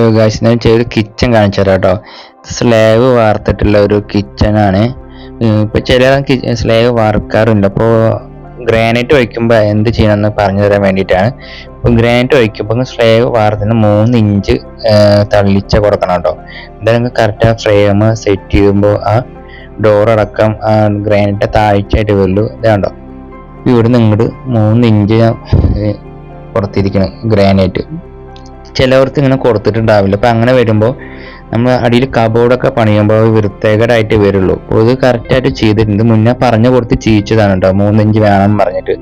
Hello guys ഞാൻ ചെയ്തൊരു kitchen കാണിച്ചു തരാം കേട്ടോ സ്ലേവ് വാർത്തിട്ടുള്ള ഒരു കിച്ചണാണ് ഇപ്പോൾ ചില സ്ലേവ് വാർക്കാറുണ്ട് അപ്പോൾ ഗ്രാനൈറ്റ് വയ്ക്കുമ്പോൾ എന്ത് ചെയ്യണമെന്ന് പറഞ്ഞു തരാൻ വേണ്ടിയിട്ടാണ്. ഇപ്പോൾ ഗ്രാനൈറ്റ് വയ്ക്കുമ്പോൾ സ്ലേവ് വാർത്തിന് മൂന്ന് ഇഞ്ച് തള്ളിച്ച കൊടുക്കണം കേട്ടോ എന്തായാലും കറക്റ്റ് ആ ഫ്രെയിം സെറ്റ് ചെയ്യുമ്പോൾ ആ ഡോർ അടക്കം ആ ഗ്രാനൈറ്റ് താഴ്ചയായിട്ട് വരുള്ളൂ ഇതാണ്ടോ ഇവിടെ ഇങ്ങോട്ട് മൂന്ന് ഇഞ്ച് പുറത്തിരിക്കണം ഗ്രാനൈറ്റ് ചിലവർക്ക് ഇങ്ങനെ കൊടുത്തിട്ടുണ്ടാവില്ല. അപ്പം അങ്ങനെ വരുമ്പോൾ നമ്മൾ അടിയിൽ കബോർഡൊക്കെ പണിയുമ്പോൾ വൃത്തേകരായിട്ട് വരുള്ളൂ. അപ്പോൾ ഇത് കറക്റ്റായിട്ട് ചെയ്തിട്ടുണ്ട്. മുന്നേ പറഞ്ഞു കൊടുത്ത് ചെയ്യിച്ചതാണ് കേട്ടോ മൂന്നിഞ്ച് വേണം പറഞ്ഞിട്ട്.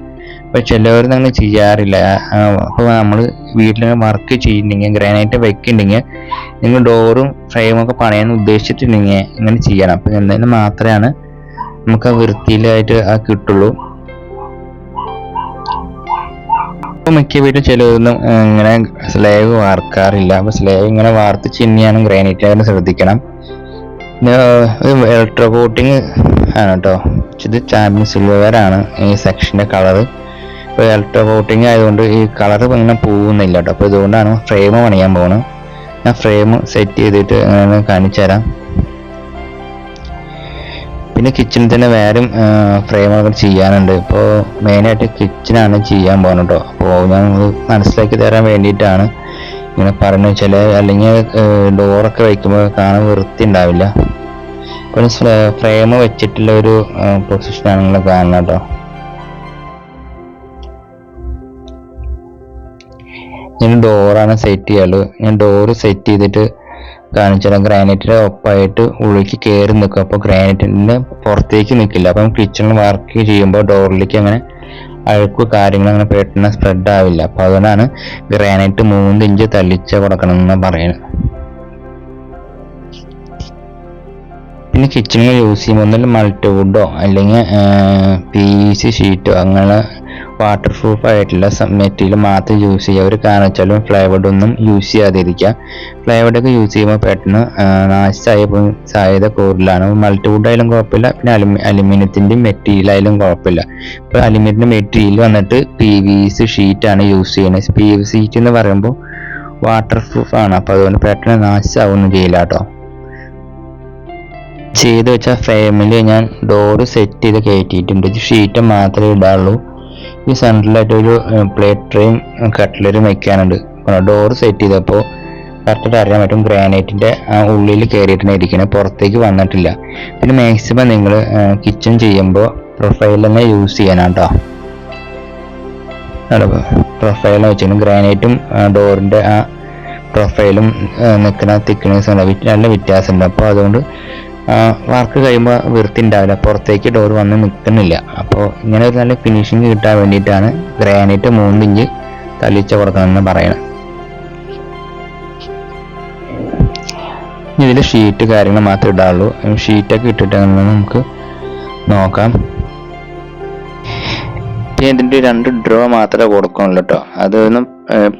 അപ്പോൾ ചിലവർ അങ്ങനെ ചെയ്യാറില്ല. അപ്പോൾ നമ്മൾ വീട്ടിൽ വർക്ക് ചെയ്യുന്നുണ്ടെങ്കിൽ ഗ്രാനൈറ്റ് വെക്കുന്നുണ്ടെങ്കിൽ നിങ്ങൾ ഡോറും ഫ്രെയിമൊക്കെ പണിയാൻ ഉദ്ദേശിച്ചിട്ടുണ്ടെങ്കിൽ ഇങ്ങനെ ചെയ്യണം. അപ്പം എന്തായാലും മാത്രമാണ് നമുക്ക് ആ വൃത്തിയിലായിട്ട് ആ കിട്ടുള്ളൂ. മിക്ക വീട്ടിൽ ചിലതൊന്നും ഇങ്ങനെ സ്ലേവ് വാർക്കാറില്ല. അപ്പൊ സ്ലേവ് ഇങ്ങനെ വാർത്ത് ചിന്നിയാണ് ഗ്രാനൈറ്റ് ആയാലും ശ്രദ്ധിക്കണം. ഇലക്ട്രോ കോട്ടിങ് ആണ് കേട്ടോ ഇത് ചാമ്പ്യൻ സിൽവർ ആണ് ഈ സെക്ഷന്റെ കളർ ഇപ്പൊ ഇലക്ട്രോ കോട്ടിങ് ആയതുകൊണ്ട് ഈ കളർ ഇങ്ങനെ പോകുന്നില്ല കേട്ടോ അപ്പോൾ ഇതുകൊണ്ടാണ് ഫ്രെയിം പണിയാൻ പോകുന്നത് ഞാൻ ഫ്രെയിം സെറ്റ് ചെയ്തിട്ട് കാണിച്ചു തരാം പിന്നെ കിച്ചണിൽ തന്നെ വേറെ ഫ്രെയിമുകൾ ചെയ്യാനുണ്ട്. ഇപ്പോൾ മെയിനായിട്ട് കിച്ചണാണ് ചെയ്യാൻ പോകുന്നത് കേട്ടോ അപ്പോൾ ഞാൻ മനസ്സിലാക്കി തരാൻ വേണ്ടിയിട്ടാണ് ഇങ്ങനെ പറഞ്ഞു വെച്ചാൽ അല്ലെങ്കിൽ ഡോറൊക്കെ വയ്ക്കുമ്പോൾ കാണാൻ വൃത്തി ഉണ്ടാവില്ല. അപ്പോൾ ഫ്രെയിം വെച്ചിട്ടുള്ള ഒരു പൊസിഷനാണ് നിങ്ങൾ കാണുന്നത് കേട്ടോ ഞാൻ ഡോറാണ് സെറ്റ് ചെയ്യാറ് ഞാൻ ഡോറ് സെറ്റ് ചെയ്തിട്ട് കാണിച്ചാൽ ഗ്രാനൈറ്റിന്റെ ഒപ്പായിട്ട് ഉള്ളിലേക്ക് കയറി നിൽക്കും. അപ്പോൾ ഗ്രാനൈറ്റിന്റെ പുറത്തേക്ക് നിൽക്കില്ല. അപ്പം കിച്ചണിൽ വർക്ക് ചെയ്യുമ്പോൾ ഡോറിലേക്ക് അങ്ങനെ അഴുക്ക് കാര്യങ്ങൾ അങ്ങനെ പെട്ടെന്ന് സ്പ്രെഡ് ആവില്ല. അപ്പോൾ അതുകൊണ്ടാണ് ഗ്രാനൈറ്റ് മൂന്ന് ഇഞ്ച് തള്ളിച്ച് കൊടുക്കണം എന്ന് പറയുന്നത്. പിന്നെ കിച്ചണിൽ യൂസ് ചെയ്യുമ്പോൾ മൾട്ടിവുഡോ അല്ലെങ്കിൽ പി സി ഷീറ്റോ അങ്ങനെ വാട്ടർ പ്രൂഫ് ആയിട്ടുള്ള മെറ്റീരിയൽ മാത്രം യൂസ് ചെയ്യുക. ഒരു കാരണവച്ചാലും ഫ്ലൈവുഡ് ഒന്നും യൂസ് ചെയ്യാതിരിക്കുക. ഫ്ലൈവുഡ് ഒക്കെ യൂസ് ചെയ്യുമ്പോൾ പെട്ടെന്ന് നാശമായ സാധ്യത കൂടുതലാണ്. മൾട്ടിവുഡ് ആയാലും കുഴപ്പമില്ല. പിന്നെ അലുമി അലുമിനിയത്തിന്റെ മെറ്റീരിയൽ ആയാലും കുഴപ്പമില്ല. ഇപ്പോൾ അലുമിനിയത്തിന്റെ മെറ്റീരിയൽ വന്നിട്ട് പി വി സി ഷീറ്റാണ് യൂസ് ചെയ്യുന്നത്. പി വി ഷീറ്റ് എന്ന് പറയുമ്പോൾ വാട്ടർ പ്രൂഫ് ആണ്. അപ്പോൾ അതുകൊണ്ട് പെട്ടെന്ന് നാശമാവുന്നു ചെയ്യില്ല കേട്ടോ. ചെയ്ത് വെച്ച ഫ്രെയിമിൽ ഞാൻ ഡോറ് സെറ്റ് ചെയ്ത് കയറ്റിയിട്ടുണ്ട്. ഷീറ്റ് മാത്രമേ ഇടാറുള്ളൂ. ഈ സെൻട്രലായിട്ട് ഒരു പ്ലേറ്റ് ട്രെയും കട്ട്ലറും വെക്കാനുണ്ട്. ഡോർ സെറ്റ് ചെയ്തപ്പോൾ കറക്റ്റായിട്ട് അറിയാൻ പറ്റും ഗ്രാനൈറ്റിന്റെ ഉള്ളിൽ കയറിയിട്ടാണ് ഇരിക്കുന്നത് പുറത്തേക്ക് വന്നിട്ടില്ല. പിന്നെ മാക്സിമം നിങ്ങൾ കിച്ചൺ ചെയ്യുമ്പോൾ പ്രൊഫൈൽ തന്നെ യൂസ് ചെയ്യാനാണ് കേട്ടോ പ്രൊഫൈൽ വെച്ചാൽ ഗ്രാനൈറ്റും ഡോറിന്റെ ആ പ്രൊഫൈലും നിൽക്കുന്ന തിക്നെസ് നല്ല വ്യത്യാസമുണ്ട്. അപ്പോൾ അതുകൊണ്ട് വർക്ക് കഴിയുമ്പോൾ വൃത്തി ഉണ്ടാവില്ല പുറത്തേക്ക് ഡോർ വന്ന് നിൽക്കുന്നില്ല അപ്പോൾ ഇങ്ങനെ ഒരു നല്ല ഫിനിഷിങ് കിട്ടാൻ വേണ്ടിയിട്ടാണ് ഗ്രാനൈറ്റ് മൂന്ന് ഇഞ്ച് തലിച്ച കൊടുക്കണമെന്ന് പറയുന്നത്. ഇതിൽ ഷീറ്റ് കാര്യങ്ങൾ മാത്രമേ ഇടാറുള്ളൂ. ഷീറ്റൊക്കെ ഇട്ടിട്ട് നമുക്ക് നോക്കാം. പിന്നെ ഇതിന്റെ രണ്ട് ഡ്രോ മാത്രമേ കൊടുക്കുന്നുള്ളൂ കേട്ടോ അതൊന്നും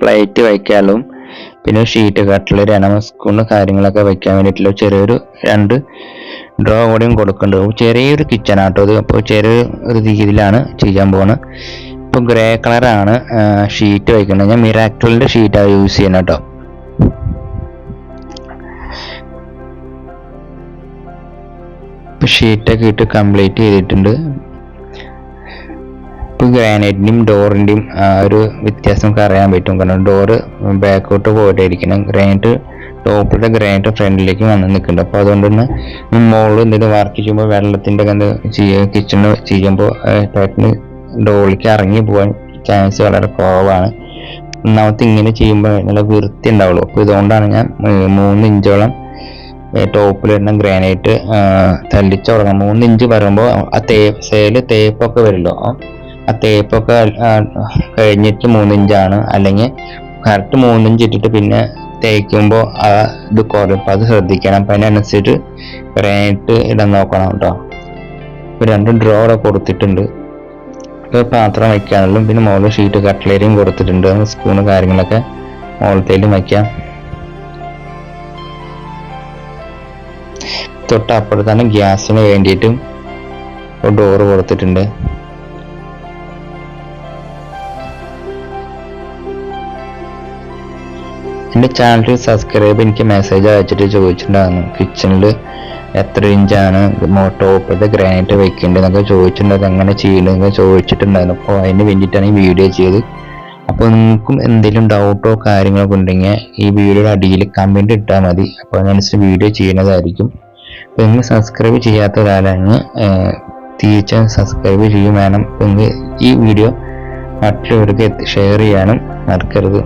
പ്ലേറ്റ് വയ്ക്കാനുള്ളൂ പിന്നെ ഷീറ്റ് കട്ടിലൊരു രണ സ്പൂണ് കാര്യങ്ങളൊക്കെ വെക്കാൻ വേണ്ടിയിട്ടുള്ള ചെറിയൊരു രണ്ട് ഡ്രോ കൂടിയും കൊടുക്കുന്നുണ്ട്. ചെറിയൊരു കിച്ചൺ ആട്ടോ അത് അപ്പോൾ ചെറിയൊരു രീതിയിലാണ് ചെയ്യാൻ പോകുന്നത് ഇപ്പോൾ ഗ്രേ കളറാണ് ഷീറ്റ് വയ്ക്കുന്നത് ഞാൻ മിറാക്ടലിന്റെ ഷീറ്റാണ് യൂസ് ചെയ്യുന്നത് കേട്ടോ ഷീറ്റൊക്കെ ഇട്ട് കംപ്ലീറ്റ് ചെയ്തിട്ടുണ്ട്. ഇപ്പോൾ ഗ്രാനൈറ്റിന്റെയും ഡോറിന്റെയും ഒരു വ്യത്യാസം നമുക്ക് അറിയാൻ പറ്റും. കാരണം ഡോറ് ബാക്കോട്ട് പോയിട്ടായിരിക്കണം. ഗ്രാനൈറ്റ് ടോപ്പിലെ ഗ്രാനൈറ്റ് ഫ്രണ്ടിലേക്ക് വന്ന് നിൽക്കുന്നുണ്ട്. അപ്പോൾ അതുകൊണ്ട് തന്നെ മുകളിൽ എന്തെങ്കിലും വർക്ക് ചെയ്യുമ്പോൾ വെള്ളത്തിന്റെ ഒക്കെ ചെയ്യുക കിച്ചണിൽ ചെയ്യുമ്പോൾ ടോപ്പിന് ഡോളിലേക്ക് ഇറങ്ങി പോകാൻ ചാൻസ് വളരെ കുറവാണ്. ഒന്നാമത്തെ ഇങ്ങനെ ചെയ്യുമ്പോൾ നല്ല വൃത്തി ഉണ്ടാവുള്ളൂ. അപ്പോൾ ഇതുകൊണ്ടാണ് ഞാൻ മൂന്ന് ഇഞ്ചോളം ടോപ്പിൽ വരുന്ന ഗ്രാനൈറ്റ് തല്ലിച്ച് തുടങ്ങാം മൂന്ന് ഇഞ്ച് പറയുമ്പോൾ ആ തേ സേൽ തേപ്പൊക്കെ വരുമല്ലോ. ആ തേപ്പൊക്കെ കഴിഞ്ഞിട്ട് മൂന്നിഞ്ചാണ്. അല്ലെങ്കിൽ കറക്റ്റ് മൂന്നിഞ്ച് ഇട്ടിട്ട് പിന്നെ തേക്കുമ്പോൾ ആ ഇത് കുറയും. അപ്പോൾ അത് ശ്രദ്ധിക്കണം. അപ്പം അതിനനുസരിച്ച് ഗ്രാനൈറ്റ് ഇടാൻ നോക്കണം കേട്ടോ ഇപ്പം രണ്ട് ഡ്രോ അവിടെ കൊടുത്തിട്ടുണ്ട്. ഇപ്പോൾ പാത്രം വയ്ക്കാനുള്ളൂ പിന്നെ മുകളിൽ ഷീറ്റ് കട്ട്ലേരിയും കൊടുത്തിട്ടുണ്ട്. സ്പൂണ് കാര്യങ്ങളൊക്കെ മോളത്തേലും വയ്ക്കാം തൊട്ട് അപ്പുറത്താണ് ഗ്യാസിന് വേണ്ടിയിട്ടും ഡോറ് കൊടുത്തിട്ടുണ്ട്. എന്റെ ചാനൽ സബ്സ്ക്രൈബ് എനിക്ക് മെസ്സേജ് അയച്ചിട്ട് ചോദിച്ചിട്ടുണ്ടായിരുന്നു. കിച്ചണിൽ എത്ര ഇഞ്ചാണ് ടോപ്പിലത്തെ ഗ്രാനൈറ്റ് വെക്കേണ്ടത് എന്നൊക്കെ ചോദിച്ചിട്ടുണ്ടായിരുന്നു. എങ്ങനെ ചെയ്യണമെന്നൊക്കെ ചോദിച്ചിട്ടുണ്ടായിരുന്നു. അപ്പോൾ അതിന് വേണ്ടിയിട്ടാണ് ഈ വീഡിയോ ചെയ്ത് അപ്പോൾ നിങ്ങൾക്കും എന്തെങ്കിലും ഡൗട്ടോ കാര്യങ്ങളൊക്കെ ഉണ്ടെങ്കിൽ ഈ വീഡിയോയുടെ അടിയിൽ കമന്റ് ഇട്ടാൽ മതി. അപ്പോൾ അതിനനുസരിച്ച് വീഡിയോ ചെയ്യുന്നതായിരിക്കും. അപ്പോൾ നിങ്ങൾ സബ്സ്ക്രൈബ് ചെയ്യാത്ത ഒരാളാണ് തീർച്ചയായും സബ്സ്ക്രൈബ് ചെയ്യും. വേണം നിങ്ങൾ ഈ വീഡിയോ മറ്റുള്ളവർക്ക് ഷെയർ ചെയ്യാനും മറക്കരുത്.